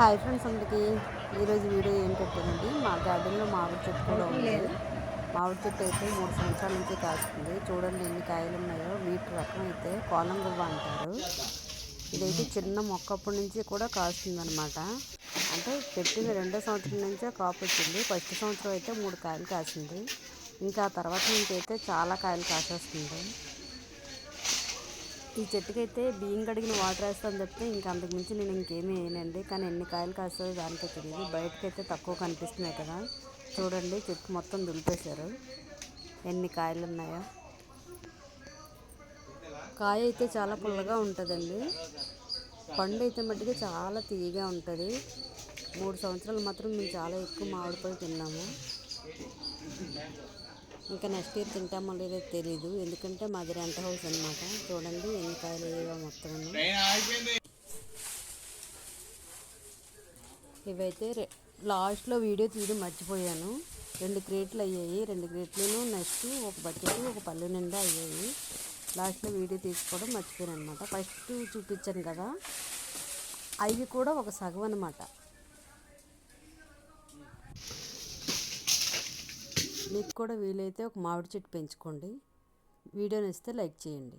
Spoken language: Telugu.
హాయ్ ఫ్రెండ్స్ అందరికీ. ఈరోజు వీడియో ఏం పెట్టానండి మా గార్డెన్లో మామిడి చెట్టు కూడా ఉంది. మామిడి చెట్టు అయితే మూడు సంవత్సరాల నుంచి కాస్తుంది చూడండి ఎన్ని కాయలు ఉన్నాయో వీటి రకం అయితే కోలం గువ్వ అంటారు. ఇదైతే చిన్న మొక్క అప్పటి నుంచి కూడా కాస్తుంది అనమాట అంటే పెట్టిన రెండో సంవత్సరం నుంచే కాపు వచ్చింది. ఫస్ట్ సంవత్సరం అయితే మూడు కాయలు కాసింది ఇంకా ఆ తర్వాత నుంచి అయితే చాలా కాయలు కాసేస్తుంది. ఈ చెట్టుకైతే బియ్యం కడిగిన వాటర్ వేస్తాను చెప్తే ఇంకా అంతకుమించి నేను ఇంకేమీ వేయనండి. కానీ ఎన్ని కాయలు కాస్తాయో దానికే తెలియదు. బయటకైతే తక్కువ కనిపిస్తున్నాయి కదా. చూడండి చెట్టు మొత్తం దులిపేశారు. ఎన్ని కాయలు ఉన్నాయో. కాయ అయితే చాలా పుల్లగా ఉంటుందండి. పండు అయితే మట్టుకు చాలా తీయగా ఉంటుంది. మూడు సంవత్సరాలు మాత్రం మేము చాలా ఎక్కువ మామిడిపోయి తిన్నాము. ఇంకా నెక్స్ట్ ఇయర్ తింటామో లేదో తెలీదు. ఎందుకంటే మాది రెంట్ హౌస్ అనమాట చూడండి ఎన్ని కాయలు అయ్యాయో మొత్తం ఇవైతే రె- లాస్ట్లో వీడియో తీయడం మర్చిపోయాను. రెండు క్రేట్లు అయ్యాయి. రెండు క్రేట్లను నెక్స్ట్ ఒక బకెట్ ఒక పళ్ళు నిండా అయ్యాయి. లాస్ట్లో వీడియో తీసుకోవడం మర్చిపోయాను అనమాట ఫస్ట్ చూపించాను కదా. అవి కూడా ఒక సగం అనమాట మీకు కూడా వీలైతే ఒక మామిడి చెట్టు పెంచుకోండి. వీడియోని ఇస్తే లైక్ చేయండి.